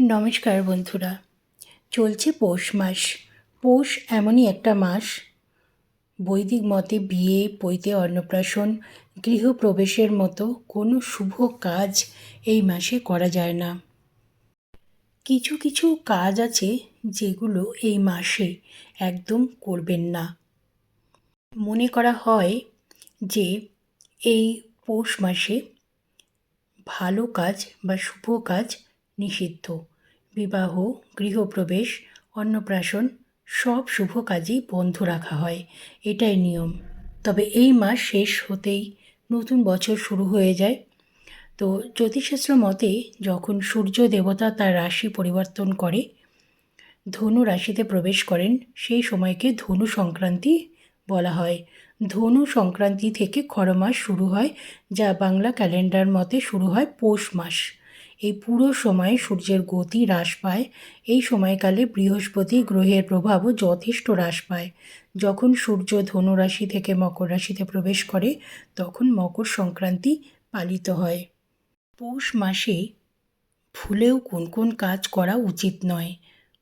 নমস্কার বন্ধুরা, চলছে পৌষ মাস। পৌষ এমনই একটা মাস। বৈদিক মতে বিয়ে, পৈতে অন্নপ্রাশন, গৃহপ্রবেশের মতো কোনো শুভ কাজ এই মাসে করা যায় না। কিছু কিছু কাজ আছে যেগুলো এই মাসে একদম করবেন না। মনে করা হয় যে এই পৌষ মাসে ভালো কাজ বা শুভ কাজ নিষিদ্ধ। বিবাহ, গৃহপ্রবেশ, অন্নপ্রাশন সব শুভ কাজই বন্ধ রাখা হয়। এটাই নিয়ম। তবে এই মাস শেষ হতেই নতুন বছর শুরু হয়ে যায়। তো জ্যোতিষশাস্ত্র মতে যখন সূর্য দেবতা তার রাশি পরিবর্তন করে, ধনু রাশিতে প্রবেশ করেন, সেই সময়কে ধনু সংক্রান্তি বলা হয়। ধনু সংক্রান্তি থেকে খরমাস শুরু হয়, যা বাংলা ক্যালেন্ডার মতে শুরু হয় পৌষ মাস। এই পুরো সময়ে সূর্যের গতি হ্রাস পায়। এই সময়কালে বৃহস্পতি গ্রহের প্রভাবও যথেষ্ট হ্রাস পায়। যখন সূর্য ধনুরাশি থেকে মকর রাশিতে প্রবেশ করে, তখন মকর সংক্রান্তি পালিত হয়। পৌষ মাসে ভুলেও কোন কোন কাজ করা উচিত নয়।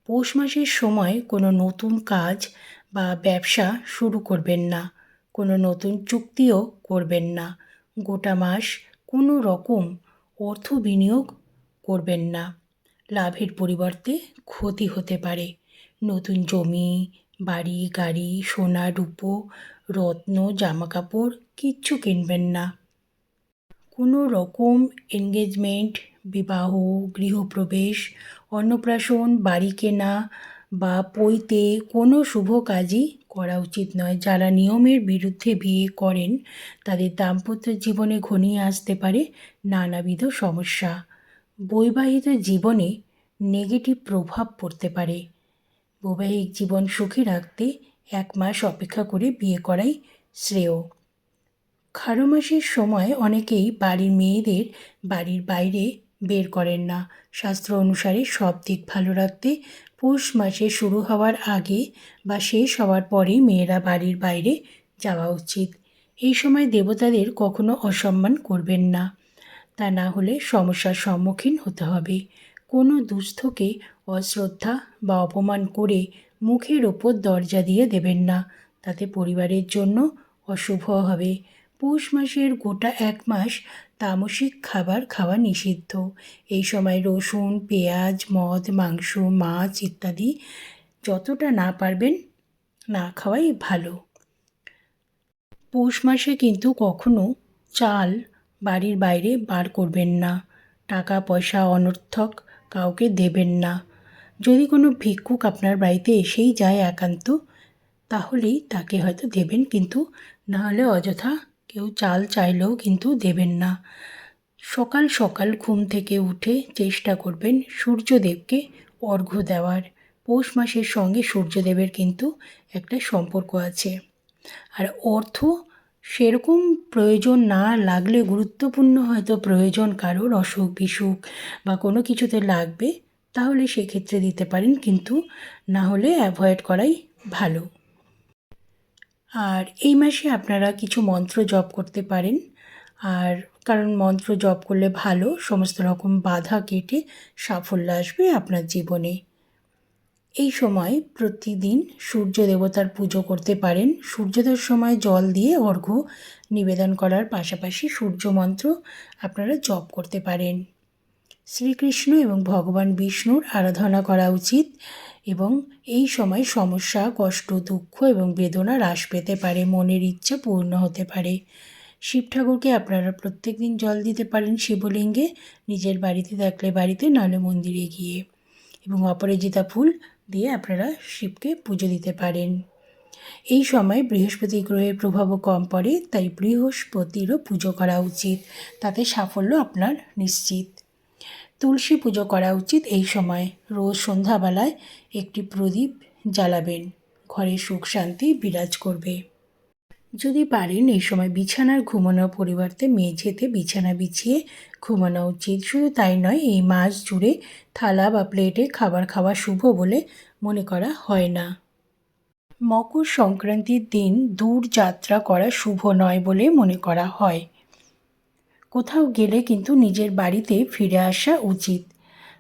পৌষ মাসের সময় কোনো নতুন কাজ বা ব্যবসা শুরু করবেন না। কোনো নতুন চুক্তিও করবেন না। গোটা মাস কোনো রকম অর্থ বিনিয়োগ করবেন না। লাভের পরিবর্তে ক্ষতি হতে পারে। নতুন জমি, বাড়ি, গাড়ি, সোনা, রূপো, রত্ন, জামাকাপড় কিচ্ছু কিনবেন না। কোনো রকম এনগেজমেন্ট, বিবাহ, গৃহপ্রবেশ, অন্নপ্রাশন, বাড়ি কেনা বা পৈতে কোনো শুভ কাজই করা উচিত নয়। যারা নিয়মের বিরুদ্ধে বিয়ে করেন, তাদের দাম্পত্য জীবনে ঘনিয়ে আসতে পারে নানাবিধ সমস্যা। বৈবাহিক জীবনে নেগেটিভ প্রভাব পড়তে পারে। বৈবাহিক জীবন সুখী রাখতে এক মাস অপেক্ষা করে বিয়ে করাই শ্রেয়। খারো মাসের সময় অনেকেই বাড়ির মেয়েদের বাড়ির বাইরে বের করেন না। শাস্ত্র অনুসারে সব দিক ভালো রাখতে পৌষ মাসে শুরু হওয়ার আগে বা শেষ হওয়ার পরে মেয়েরা বাড়ির বাইরে যাওয়া উচিত। এই সময় দেবতাদের কখনো অসম্মান করবেন না। তা না হলে সমস্যার সম্মুখীন হতে হবে। কোনো দুস্থকে অশ্রদ্ধা বা অপমান করে মুখের ওপর দরজা দিয়ে দেবেন না। তাতে পরিবারের জন্য অশুভ হবে। পৌষ মাসের গোটা এক মাস তামসিক খাবার খাওয়া নিষিদ্ধ। এই সময় রসুন, পেঁয়াজ, মদ, মাংস, মাছ ইত্যাদি যতটা না পারবেন না খাওয়াই ভালো। পৌষ মাসে কিন্তু কখনো চাল বাড়ির বাইরে বার করবেন না। টাকা, পয়সা অনর্থক কাউকে দেবেন না। যদি কোনো ভিক্ষুক আপনার বাড়িতে এসেই যায় একান্ত, তাহলেই তাকে হয়তো দেবেন কিন্তু না হলে অযথা কেউ চাল চাইলেও কিন্তু দেবেন না। সকাল সকাল ঘুম থেকে উঠে চেষ্টা করবেন সূর্যদেবকে অর্ঘ্য দেওয়ার। পৌষ মাসের সঙ্গে সূর্যদেবের কিন্তু একটা সম্পর্ক আছে। আর অর্থ সেরকম প্রয়োজন না লাগলে গুরুত্বপূর্ণ হয়তো প্রয়োজন কারোর, অসুখ বিসুখ বা কোনো কিছুতে লাগবে, তাহলে সেক্ষেত্রে দিতে পারেন, কিন্তু না হলে অ্যাভয়েড করাই ভালো। আর এই মাসে আপনারা কিছু মন্ত্র জপ করতে পারেন। আর কারণ মন্ত্র জপ করলে ভালো, সমস্ত রকম বাধা কেটে সাফল্য আসবে আপনার জীবনে। এই সময় প্রতিদিন সূর্য দেবতার পুজো করতে পারেন। সূর্যোদয়ের সময় জল দিয়ে অর্ঘ্য নিবেদন করার পাশাপাশি সূর্য মন্ত্র আপনারা জপ করতে পারেন। শ্রীকৃষ্ণ এবং ভগবান বিষ্ণুর আরাধনা করা উচিত এবং এই সময় সমস্যা, কষ্ট, দুঃখ এবং বেদনা হ্রাস পেতে পারে, মনের ইচ্ছা পূর্ণ হতে পারে। শিব ঠাকুরকে আপনারা প্রত্যেক দিন জল দিতে পারেন শিবলিঙ্গে, নিজের বাড়িতে থাকলে বাড়িতে নাহলে মন্দিরে গিয়ে। এবং অপরাজিতা ফুল দিয়ে আপনারা শিবকে পুজো দিতে পারেন। এই সময় বৃহস্পতি গ্রহের প্রভাবও কম পড়ে, তাই বৃহস্পতিরও পুজো করা উচিত। তাতে সাফল্য আপনার নিশ্চিত। তুলসী পুজো করা উচিত এই সময়। রোজ সন্ধ্যাবেলায় একটি প্রদীপ জ্বালাবেন। ঘরে সুখ শান্তি বিরাজ করবে। যদি পারেন এই সময় বিছানার ঘুমানোর পরিবর্তে মেঝেতে বিছানা বিছিয়ে ঘুমানো উচিত। শুধু তাই নয়, এই মাস জুড়ে থালা বা প্লেটে খাবার খাওয়া শুভ বলে মনে করা হয় না। মকর সংক্রান্তির দিন দূর যাত্রা করা শুভ নয় বলে মনে করা হয়। কোথাও গেলে কিন্তু নিজের বাড়িতে ফিরে আসা উচিত।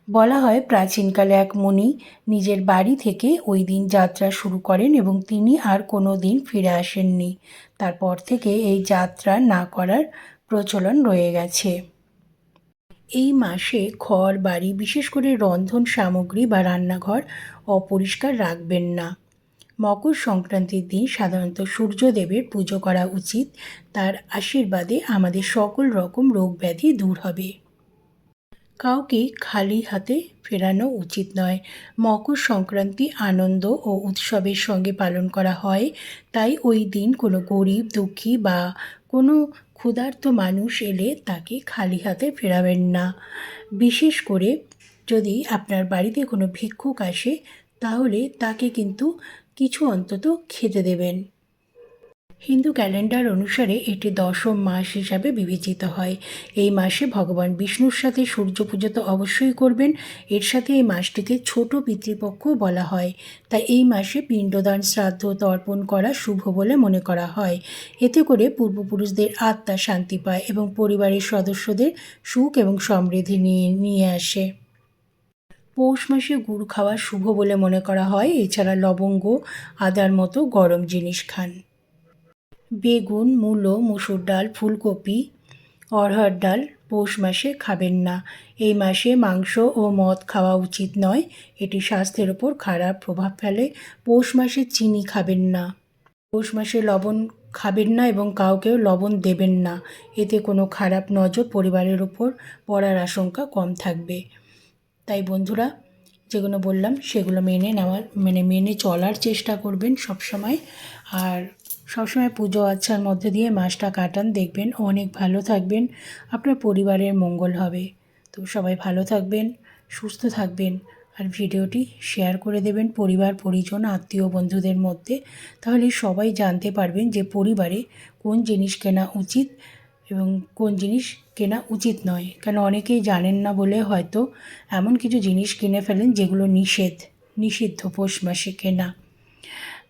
বলা হয় প্রাচীনকালে এক মুনি নিজের বাড়ি থেকে ওই দিন যাত্রা শুরু করেন এবং তিনি আর কোনো দিন ফিরে আসেননি। তারপর থেকে এই যাত্রা না করার প্রচলন রয়ে গেছে। এই মাসে ঘর বাড়ি, বিশেষ করে রন্ধন সামগ্রী বা রান্নাঘর অপরিষ্কার রাখবেন না। মকর সংক্রান্তির দিন সাধারণত সূর্যদেবের পুজো করা উচিত। তার আশীর্বাদে আমাদের সকল রকম রোগ ব্যাধি দূর হবে। কাউকে খালি হাতে ফেরানো উচিত নয়। মকর সংক্রান্তি আনন্দ ও উৎসবের সঙ্গে পালন করা হয়। তাই ওই দিন কোনো গরিব, দুঃখী বা কোনো ক্ষুধার্ত মানুষ এলে তাকে খালি হাতে ফেরাবেন না। বিশেষ করে যদি আপনার বাড়িতে কোনো ভিক্ষুক আসে, তাহলে তাকে কিন্তু কিছু অন্তত খেতে দেবেন। হিন্দু ক্যালেন্ডার অনুসারে এটি দশম মাস হিসাবে বিবেচিত হয়। এই মাসে ভগবান বিষ্ণুর সাথে সূর্য পুজো তো অবশ্যই করবেন, এর সাথে এই মাসটিকে ছোট পিতৃপক্ষ বলা হয়। তাই এই মাসে পিণ্ডদান, শ্রাদ্ধ তর্পণ করা শুভ বলে মনে করা হয়। এতে করে পূর্বপুরুষদের আত্মা শান্তি পায় এবং পরিবারের সদস্যদের সুখ এবং সমৃদ্ধি নিয়ে নিয়ে আসে। পৌষ মাসে গুড় খাওয়া শুভ বলে মনে করা হয়। এছাড়া লবঙ্গ, আদার মতো গরম জিনিস খান। বেগুন, মূলো, মুসুর ডাল, ফুলকপি অরহর ডাল পৌষ মাসে খাবেন না। এই মাসে মাংস ও মদ খাওয়া উচিত নয়। এটি স্বাস্থ্যের ওপর খারাপ প্রভাব ফেলে। পৌষ মাসে চিনি খাবেন না। পৌষ মাসে লবণ খাবেন না এবং কাউকেও লবণ দেবেন না। এতে কোনো খারাপ নজর পরিবারের ওপর পড়ার আশঙ্কা কম থাকবে। তাই বন্ধুরা, যেগুলো বললাম সেগুলো মেনে নেওয়ার মানে মেনে চলার চেষ্টা করবেন সবসময়। আর সবসময় পুজো আচ্ছার মধ্যে দিয়ে মাসটা কাটান, দেখবেন অনেক ভালো থাকবেন, আপনার পরিবারের মঙ্গল হবে। তো সবাই ভালো থাকবেন, সুস্থ থাকবেন আর ভিডিওটি শেয়ার করে দেবেন পরিবার, পরিজন, আত্মীয়, বন্ধুদের মধ্যে। তাহলে সবাই জানতে পারবেন যে পরিবারে কোন জিনিস কেনা উচিত এবং কোন জিনিস কেনা উচিত নয়। কেন অনেকেই জানেন না বলে হয়তো এমন কিছু জিনিস কিনে ফেলেন যেগুলো নিষেধ, নিষিদ্ধ পৌষ মাসে কেনা।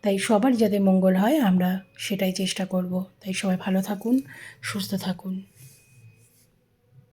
তাই সবার যাতে মঙ্গল হয়, আমরা সেটাই চেষ্টা করব। তাই সবাই ভালো থাকুন, সুস্থ থাকুন।